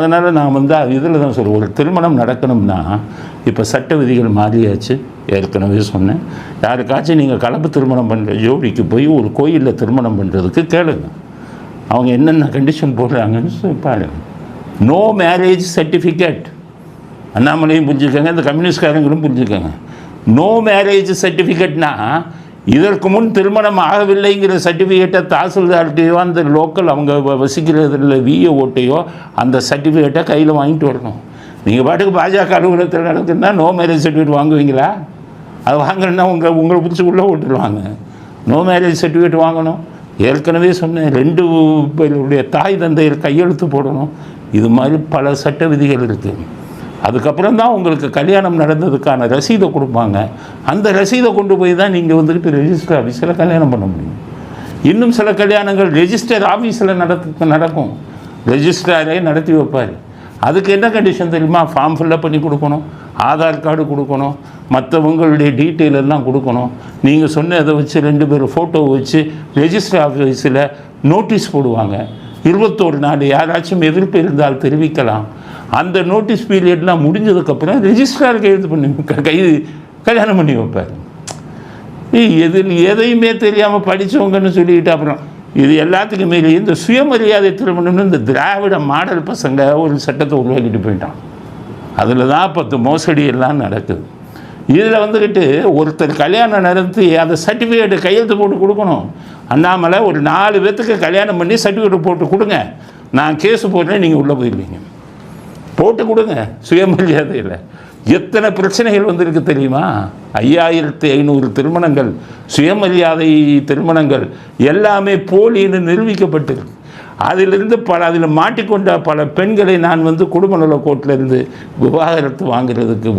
அதனால் நான் வந்து இதில் தான் சொல்லுவேன் ஒரு திருமணம் நடக்கணும்னா இப்போ சட்ட விதிகள் மாறியாச்சு ஏற்கனவே சொன்னேன். யாருக்காச்சும் நீங்கள் கலப்பு திருமணம் பண்ணுற ஜோடிக்கு போய் ஒரு கோயிலில் திருமணம் பண்ணுறதுக்கு கேளுங்க. அவங்க என்னென்ன கண்டிஷன் போடுறாங்கன்னு சொல்லி பாருங்க. நோ மேரேஜ் சர்டிஃபிகேட் அண்ணாமலையும் புரிஞ்சுக்கோங்க இந்த கம்யூனிஸ்ட்காரங்களும் புரிஞ்சுக்கோங்க. நோ மேரேஜ் சர்டிஃபிகேட்னா இதற்கு முன் திருமணம் ஆகவில்லைங்கிற சர்டிஃபிகேட்டை தாசில்தார்கிட்டையோ அந்த லோக்கல் அவங்க வ- வசிக்கிறதுல விஏ ஓட்டையோ அந்த சர்டிஃபிகேட்டை கையில் வாங்கிட்டு வரணும். நீங்கள் பாட்டுக்கு பாஜக அலுவலகத்தில் நடக்குதுன்னா நோ மேரேஜ் சர்டிஃபிகேட் வாங்குவீங்களா? அது வாங்கணுன்னா உங்கள் உங்களை பிடிச்சி உள்ளே ஓட்டுருவாங்க. நோ மேரேஜ் சர்டிஃபிகேட் வாங்கணும். ஏற்கனவே சொன்னேன் ரெண்டு பேருடைய தாய் தந்தையர் கையெழுத்து போடணும். இது மாதிரி பல சட்ட விதிகள் இருக்குது அதுக்கப்புறம் தான் உங்களுக்கு கல்யாணம் நடந்ததுக்கான ரசீதை கொடுப்பாங்க. அந்த ரசீதை கொண்டு போய் தான் நீங்கள் வந்துக்கிட்டு ரெஜிஸ்டர் ஆஃபீஸில் கல்யாணம் பண்ண முடியும். இன்னும் சில கல்யாணங்கள் ரெஜிஸ்டர் ஆஃபீஸில் நடத்து நடக்கும். ரெஜிஸ்ட்ராரே நடத்தி வைப்பார். அதுக்கு என்ன கண்டிஷன் தெரியுமா? ஃபார்ம் ஃபில்லப் பண்ணி கொடுக்கணும். ஆதார் கார்டு கொடுக்கணும். மற்றவங்களுடைய டீட்டெயில் எல்லாம் கொடுக்கணும். நீங்கள் சொன்ன இதை வச்சு ரெண்டு பேர் ஃபோட்டோ வச்சு ரெஜிஸ்டர் ஆஃபீஸில் நோட்டீஸ் போடுவாங்க. இருபத்தோரு நாள் யாராச்சும் எதிர்ப்பு இருந்தால் தெரிவிக்கலாம். அந்த நோட்டீஸ் பீரியட்லாம் முடிஞ்சதுக்கப்புறம் ரெஜிஸ்ட்ரார் கையெழுத்து பண்ணி கைது கல்யாணம் பண்ணி வைப்பார். ஏய், எதில் எதையுமே தெரியாமல் படித்தவங்கன்னு சொல்லிக்கிட்டு அப்புறம் இது எல்லாத்துக்கும் மீறி இந்த சுயமரியாதை திருமணம்னு இந்த திராவிட மாடல் பசங்க ஒரு சட்டத்தை உருவாக்கிட்டு போயிட்டான். அதில் தான் பத்து மோசடி எல்லாம் நடக்குது. இதில் வந்துக்கிட்டு ஒருத்தர் கல்யாணம் நடத்தி அந்த சர்டிஃபிகேட்டு கையெழுத்து போட்டு கொடுக்கணும். அண்ணாமலை ஒரு நாலு பேர்த்துக்கு கல்யாணம் பண்ணி சர்டிஃபிகேட் போட்டு கொடுங்க. நான் கேஸு போடுறேன் நீங்கள் உள்ளே போயிடுவீங்க போட்டு கொடுங்க. சுயமரியாதையில் எத்தனை பிரச்சனைகள் வந்திருக்கு தெரியுமா? ஐயாயிரத்தி ஐநூறு திருமணங்கள் சுயமரியாதை திருமணங்கள் எல்லாமே போலின்னு நிரூபிக்கப்பட்டிருக்கு. அதிலிருந்து பல அதில் மாட்டிக்கொண்ட பல பெண்களை நான் வந்து குடும்ப நல கோர்ட்டிலேருந்து விவாகரத்து வாங்குறதுக்கு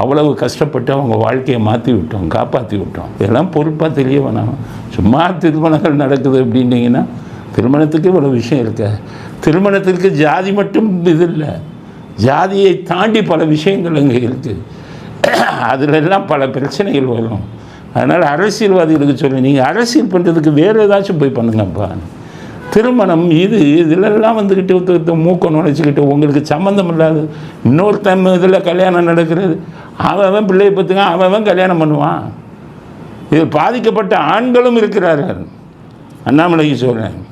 அவ்வளவு கஷ்டப்பட்டு அவங்க வாழ்க்கையை மாற்றி விட்டோம் காப்பாற்றி விட்டோம். இதெல்லாம் பொறுப்பாக தெரிய வேணாம். சும்மா திருமணங்கள் நடக்குது அப்படின்னீங்கன்னா திருமணத்துக்கு இவ்வளோ விஷயம் இருக்கு? திருமணத்திற்கு ஜாதி மட்டும் இது இல்லை ஜாதியை தாண்டி பல விஷயங்கள் அங்கே இருக்குது அதிலெல்லாம் பல பிரச்சனைகள் வரும். அதனால் அரசியல்வாதிகளுக்கு சொல்லி நீங்கள் அரசியல் பண்ணுறதுக்கு வேறு ஏதாச்சும் போய் பண்ணுங்கப்பா. திருமணம் இது இதிலெல்லாம் வந்துக்கிட்டு ஒருத்த- மூக்கம் மூக்க நுழைச்சிக்கிட்டு உங்களுக்கு சம்மந்தம் இல்லாது இன்னொருத்தன் இதில் கல்யாணம் நடக்கிறது. அவன் அவன் பிள்ளையை பற்றுங்க அவன் அவன் கல்யாணம் பண்ணுவான். இதில் பாதிக்கப்பட்ட ஆண்களும் இருக்கிறார்கள். அண்ணாமலைக்கு சொல்கிறேன்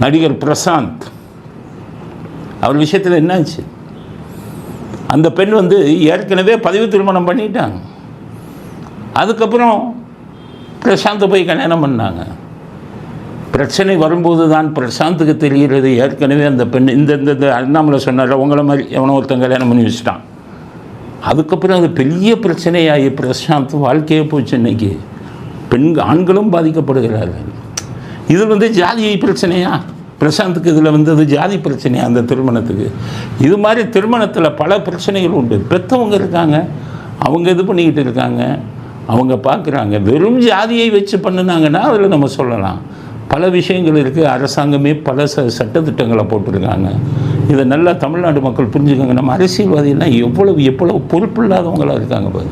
நடிகர் பிரசாந்த். அவர் விஷயத்தில் என்னாச்சு? அந்த பெண் வந்து ஏற்கனவே பதவி திருமணம் பண்ணிட்டாங்க. அதுக்கப்புறம் பிரசாந்தை போய் கல்யாணம் பண்ணாங்க. பிரச்சனை வரும்போது தான் பிரசாந்துக்கு தெரிகிறது. ஏற்கனவே அந்த பெண் இந்த இந்த இந்த அண்ணாமலை சொன்னார் உங்களை மாதிரி எவனோ ஒருத்தன் கல்யாணம் பண்ணி வச்சுட்டான். அதுக்கப்புறம் அது பெரிய பிரச்சனையாகி பிரசாந்த் வாழ்க்கையே போச்சு இன்னைக்கு. பெண் ஆண்களும் பாதிக்கப்படுகிறார்கள். இது வந்து ஜாதி பிரச்சனையா? பிரசாந்துக்கு இதில் வந்தது ஜாதி பிரச்சனையா அந்த திருமணத்துக்கு? இது மாதிரி திருமணத்தில் பல பிரச்சனைகள் உண்டு. பெற்றவங்க இருக்காங்க. அவங்க இது பண்ணிக்கிட்டு இருக்காங்க. அவங்க பார்க்குறாங்க வெறும் ஜாதியை வச்சு பண்ணுனாங்கன்னா அதில் நம்ம சொல்லலாம். பல விஷயங்கள் இருக்குது அரசாங்கமே பல ச சட்டத்திட்டங்களை போட்டிருக்காங்க. இதை நல்லா தமிழ்நாடு மக்கள் புரிஞ்சுக்கோங்க. நம்ம அரசியல்வாதிகள்லாம் எவ்வளவு எவ்வளவு பொறுப்பு இல்லாதவங்களா இருக்காங்க பாரு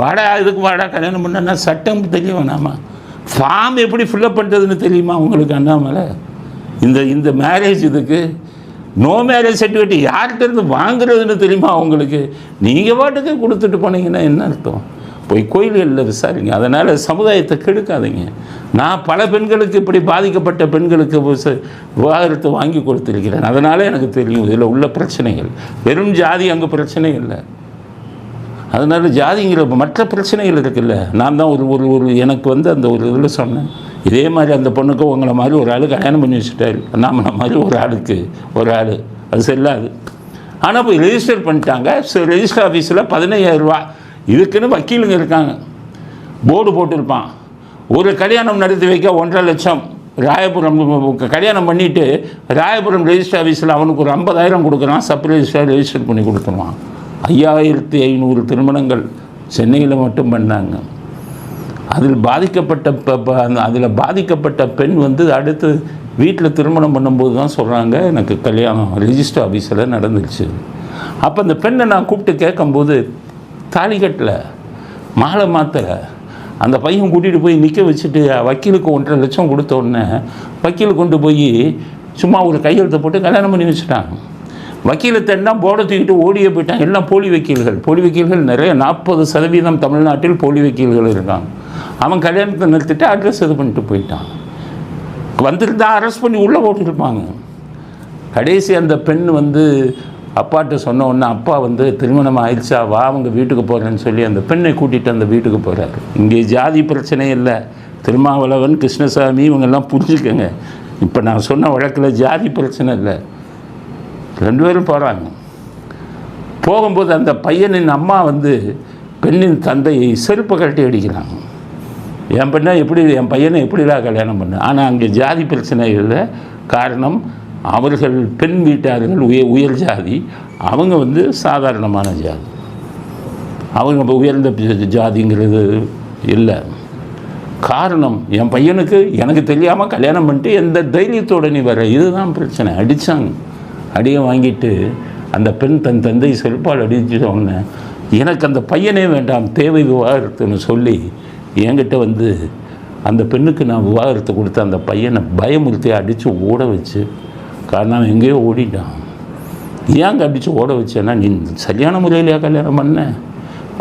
வாடா இதுக்கு வாடா கல்யாணம் பண்ணனா சட்டம் தெரிய வேணாமா ஃபார்ம் எப்படி ஃபில்லப் பண்ணுறதுன்னு தெரியுமா உங்களுக்கு அண்ணாமலை? இந்த இந்த மேரேஜ் இதுக்கு நோ மேரேஜ் சர்டிஃபிகேட் யார்கிட்டருந்து வாங்குறதுன்னு தெரியுமா உங்களுக்கு? நீங்கள் பாட்டுக்கு கொடுத்துட்டு போனீங்கன்னா என்ன அர்த்தம்? போய் கோயில்களில் விசாரிங்க. அதனால் சமுதாயத்தை கெடுக்காதீங்க. நான் பல பெண்களுக்கு இப்படி பாதிக்கப்பட்ட பெண்களுக்கு விவாகரத்தை வாங்கி கொடுத்துருக்கிறேன். அதனால் எனக்கு தெரியும் இதில் உள்ள பிரச்சனைகள். வெறும் ஜாதி அங்கே பிரச்சனை இல்லை. அதனால் ஜாதிங்கிற மற்ற பிரச்சனைகள் இருக்குல்ல. நான் தான் ஒரு ஒரு ஒரு எனக்கு வந்து அந்த ஒரு இதில் சொன்னேன். இதே மாதிரி அந்த பொண்ணுக்கு உங்களை மாதிரி ஒரு ஆள் கல்யாணம் பண்ணி வச்சுட்டாரு. நாம மாதிரி ஒரு ஆளுக்கு ஒரு ஆள். அது செல்லாது. ஆனால் போய் ரெஜிஸ்டர் பண்ணிட்டாங்க. ரெஜிஸ்டர் ஆஃபீஸில் பதினையாயிரரூவா இதுக்குன்னு வக்கீலுங்க இருக்காங்க. போர்டு போட்டிருப்பான். ஒரு கல்யாணம் நடத்தி வைக்க ஒன்றரை லட்சம். ராயபுரம் கல்யாணம் பண்ணிவிட்டு ராயபுரம் ரெஜிஸ்டர் ஆஃபீஸில் அவனுக்கு ஒரு ஐம்பதாயிரம் கொடுக்குறான். சப் ரெஜிஸ்டர் ரெஜிஸ்டர் பண்ணி கொடுத்துருவான். ஐயாயிரத்தி ஐநூறு திருமணங்கள் சென்னையில் மட்டும் பண்ணாங்க. அதில் பாதிக்கப்பட்ட ப- ப- அந்த அதில் பாதிக்கப்பட்ட பெண் வந்து அடுத்து வீட்டில் திருமணம் பண்ணும்போது தான் சொல்கிறாங்க எனக்கு கல்யாணம் ரிஜிஸ்டர் ஆஃபீஸில் நடந்துச்சு அப்போ அந்த பெண்ணை நான் கூப்பிட்டு கேட்கும்போது தாலி கட்டலை மாலை மாத்தலை. அந்த பையன் கூட்டிகிட்டு போய் நிற்க வச்சுட்டு வக்கீலுக்கு ஒன்றரை லட்சம் கொடுத்த உடனே வக்கீல் கொண்டு போய் சும்மா ஒரு கையெழுத்தை போட்டு கல்யாணம் பண்ணி வச்சுட்டாங்க. வக்கீலத்தெல்லாம் போர்டை தூக்கிட்டு ஓடியே போயிட்டாங்க. எல்லாம் போலி வக்கீல்கள். போலி வக்கீல்கள் நிறைய நாற்பது சதவீதம் தமிழ்நாட்டில் போலி வக்கீல்கள் இருக்காங்க. அவன் கல்யாணத்தை நிறுத்திட்டு அட்ரஸ் இது பண்ணிட்டு போயிட்டான். வந்திருந்தா அரெஸ்ட் பண்ணி உள்ளே போட்டுருப்பாங்க. கடைசி அந்த பெண் வந்து அப்பாட்ட சொன்ன உடனே அப்பா வந்து திருமணம் ஆயிடுச்சா? வா அவங்க வீட்டுக்கு போகிறேன்னு சொல்லி அந்த பெண்ணை கூட்டிகிட்டு அந்த வீட்டுக்கு போகிறாரு இங்கே ஜாதி பிரச்சனை இல்லை. திருமாவளவன் கிருஷ்ணசாமி இவங்கெல்லாம் புரிஞ்சுக்கங்க. இப்போ நான் சொன்ன வழக்கில் ஜாதி பிரச்சனை இல்லை. ரெண்டு பேரும் போகிறாங்க போகும்போது அந்த பையனின் அம்மா வந்து பெண்ணின் தந்தையை செருப்பு கட்டி அடிக்கிறாங்க. என் பெண்ணை எப்படி என் பையனை எப்படிலாம் கல்யாணம் பண்ண? ஆனால் அங்கே ஜாதி பிரச்சனை இல்லை. காரணம் அவர்கள் பெண் வீட்டார்கள் உயர் உயர் ஜாதி. அவங்க வந்து சாதாரணமான ஜாதி. அவங்க இப்போ உயர்ந்த ஜாதிங்கிறது இல்லை. காரணம் என் பையனுக்கு எனக்கு தெரியாமல் கல்யாணம் பண்ணிட்டு எந்த தைரியத்தோட நீ வர இதுதான் பிரச்சனை. அடித்தாங்க அடியை வாங்கிட்டு அந்த பெண் தன் தந்தை செல்பால் அடிச்ச உடனே எனக்கு அந்த பையனே வேண்டாம் தேவை விவாகரத்துன்னு சொல்லி என்கிட்ட வந்து அந்த பெண்ணுக்கு நான் விவாகரத்து கொடுத்த அந்த பையனை பயமுறுத்தி அடித்து ஓட வச்சு காரணம் எங்கேயோ ஓடிட்டான். ஏங்க அடித்து ஓட வச்சேன்னா நீ சரியான முறையிலையா கல்யாணம் பண்ண?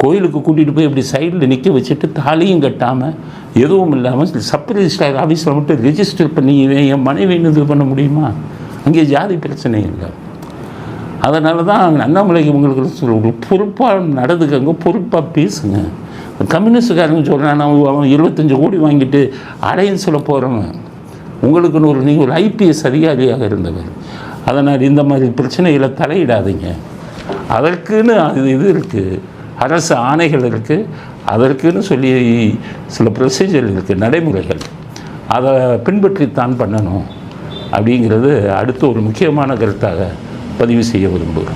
கோயிலுக்கு கூட்டிகிட்டு போய் இப்படி சைடில் நிற்க வச்சுட்டு தாலியும் கட்டாமல் எதுவும் இல்லாமல் சப் ரிஜிஸ்டர் ஆஃபீஸில் மட்டும் ரிஜிஸ்டர் பண்ணி இவன் என் மனைவின்னு இது பண்ண முடியுமா? அங்கே ஜாதி பிரச்சனை இல்லை. அதனால தான் அண்ணாமலைக்கு உங்களுக்கு சொல்லுவாங்க பொறுப்பாக நடந்துக்கங்க பொறுப்பாக பேசுங்க. கம்யூனிஸ்டுக்காரங்க சொல்கிறான் அவன் அவன் இருபத்தஞ்சி கோடி வாங்கிட்டு அலையன்ஸ் சொல்ல போகிறவன் உங்களுக்குன்னு ஒரு நீங்கள் ஒரு ஐபிஎஸ் அதிகாரியாக இருந்தவர். அதனால் இந்த மாதிரி பிரச்சனைகளை தலையிடாதீங்க. அதற்குன்னு அது இது இருக்குது அரசு ஆணைகள் இருக்குது அதற்குன்னு சொல்லி சில ப்ரொசீஜர் இருக்குது நடைமுறைகள். அதை பின்பற்றித்தான் பண்ணணும். அப்படிங்கிறது அடுத்து ஒரு முக்கியமான கருத்தாக பதிவு செய்ய விரும்புகிறோம்.